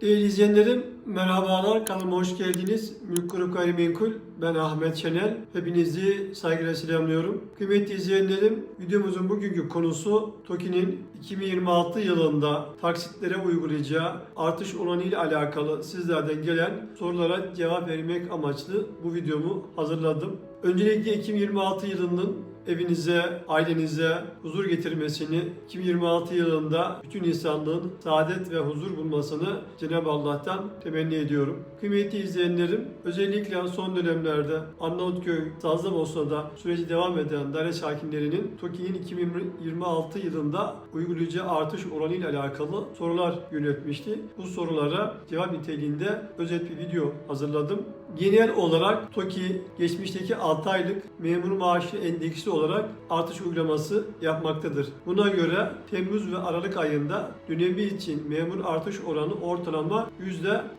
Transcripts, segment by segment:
Değerli izleyenlerim, merhabalar. Kanalıma hoş geldiniz. Mülk Grup Gayrimenkul. Ben Ahmet Şenel. Hepinizi saygıyla selamlıyorum. Kıymetli izleyenlerim, videomuzun bugünkü konusu TOKİ'nin 2026 yılında taksitlere uygulayacağı artış oranı ile alakalı sizlerden gelen sorulara cevap vermek amaçlı bu videomu hazırladım. Öncelikle 2026 yılının evinize, ailenize huzur getirmesini, 2026 yılında bütün insanlığın saadet ve huzur bulmasını Cenab-ı Allah'tan temenni ediyorum. Kıymetli izleyenlerim, özellikle son dönemlerde Arnavutköy, Sazlıbosna'da süreci devam eden daire sakinlerinin TOKİ'nin 2026 yılında uygulayacağı artış oranı ile alakalı sorular yönetmişti. Bu sorulara cevap niteliğinde özet bir video hazırladım. Genel olarak TOKİ geçmişteki 6 aylık memur maaşı endeksi olarak artış uygulaması yapmaktadır. Buna göre Temmuz ve Aralık ayında dönemi için memur artış oranı ortalama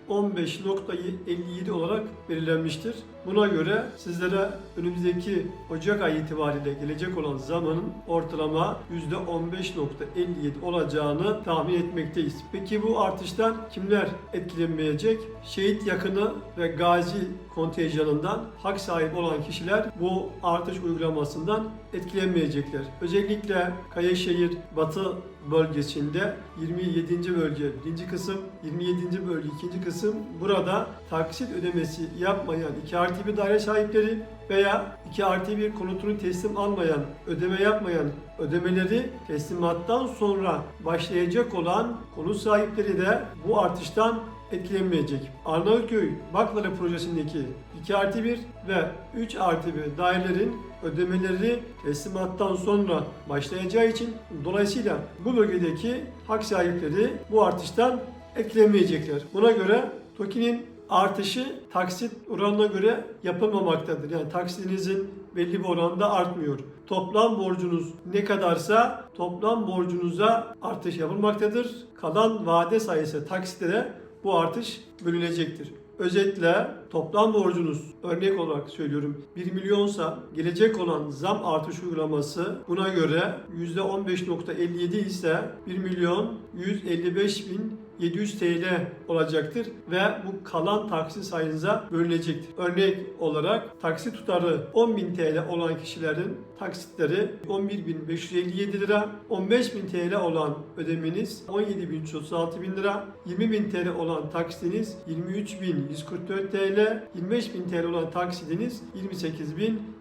%15.57 olarak belirlenmiştir. Buna göre sizlere önümüzdeki Ocak ayı itibariyle gelecek olan zamanın ortalama %15.57 olacağını tahmin etmekteyiz. Peki bu artıştan kimler etkilenmeyecek? Şehit yakını ve gazi kontenjanından hak sahibi olan kişiler bu artış uygulamasından etkilenmeyecekler. Özellikle Kayaşehir Batı bölgesinde 27. bölge 1. kısım, 27. bölge 2. kısım burada taksit ödemesi yapmayan 2 artı 1 daire sahipleri veya 2 artı 1 konutunu teslim almayan, ödeme yapmayan ödemeleri teslimattan sonra başlayacak olan konut sahipleri de bu artıştan etkilenmeyecek. Arnavutköy Baklalı projesindeki 2 artı 1 ve 3 artı 1 dairelerin ödemeleri teslimattan sonra başlayacağı için dolayısıyla bu bölgedeki hak sahipleri bu artıştan etkilenmeyecekler. Buna göre TOKİ'nin artışı taksit oranına göre yapılmamaktadır. Yani taksitinizin belli bir oranda artmıyor. Toplam borcunuz ne kadarsa toplam borcunuza artış yapılmaktadır. Kalan vade sayısı taksitlere bu artış bölünecektir. Özetle toplam borcunuz örnek olarak söylüyorum 1 milyonsa gelecek olan zam artış uygulaması buna göre %15.57 ise 1 milyon 155 bin 700 TL olacaktır ve bu kalan taksit sayınıza bölünecektir. Örnek olarak taksit tutarı 10.000 TL olan kişilerin taksitleri 11.557 lira, 15.000 TL olan ödemeniz 17.336 bin lira, 20.000 TL olan taksitiniz 23.144 TL, 25.000 TL olan taksitiniz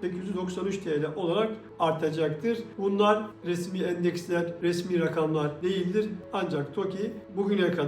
28.893 TL olarak artacaktır. Bunlar resmi endeksler, resmi rakamlar değildir. Ancak TOKİ bugüne kadar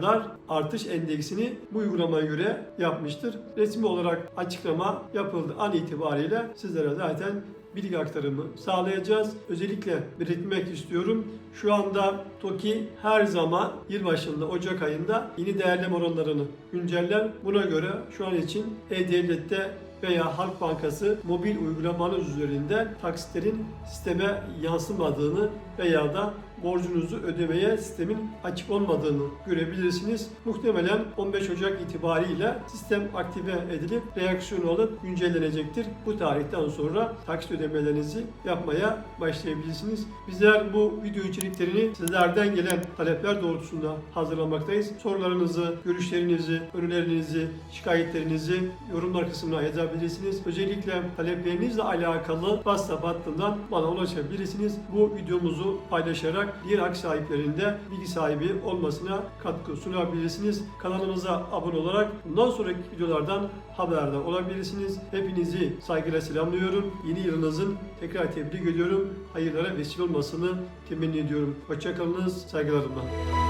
artış endeksini bu uygulamaya göre yapmıştır. Resmi olarak açıklama yapıldı an itibariyle sizlere zaten bilgi aktarımı sağlayacağız. Özellikle belirtmek istiyorum. Şu anda TOKİ her zaman yılbaşında Ocak ayında yeni değerleme oranlarını günceller. Buna göre şu an için E-Devlet'te veya Halk Bankası mobil uygulamanın üzerinde taksitlerin sisteme yansımadığını veya da borcunuzu ödemeye sistemin açık olmadığını görebilirsiniz. Muhtemelen 15 Ocak itibariyle sistem aktive edilip reaksiyon alıp güncellenecektir. Bu tarihten sonra taksit ödemelerinizi yapmaya başlayabilirsiniz. Bizler bu video içeriklerini sizlerden gelen talepler doğrultusunda hazırlamaktayız. Sorularınızı, görüşlerinizi, önerilerinizi, şikayetlerinizi yorumlar kısmına yazabilirsiniz. Özellikle taleplerinizle alakalı WhatsApp hattından bana ulaşabilirsiniz. Bu videomuzu paylaşarak diğer hak sahiplerinde bilgi sahibi olmasına katkı sunabilirsiniz. Kanalımıza abone olarak bundan sonraki videolardan haberdar olabilirsiniz. Hepinizi saygıyla selamlıyorum. Yeni yılınızın tekrar tebrik ediyorum. Hayırlara vesile olmasını temenni ediyorum. Hoşçakalınız, saygılarımla.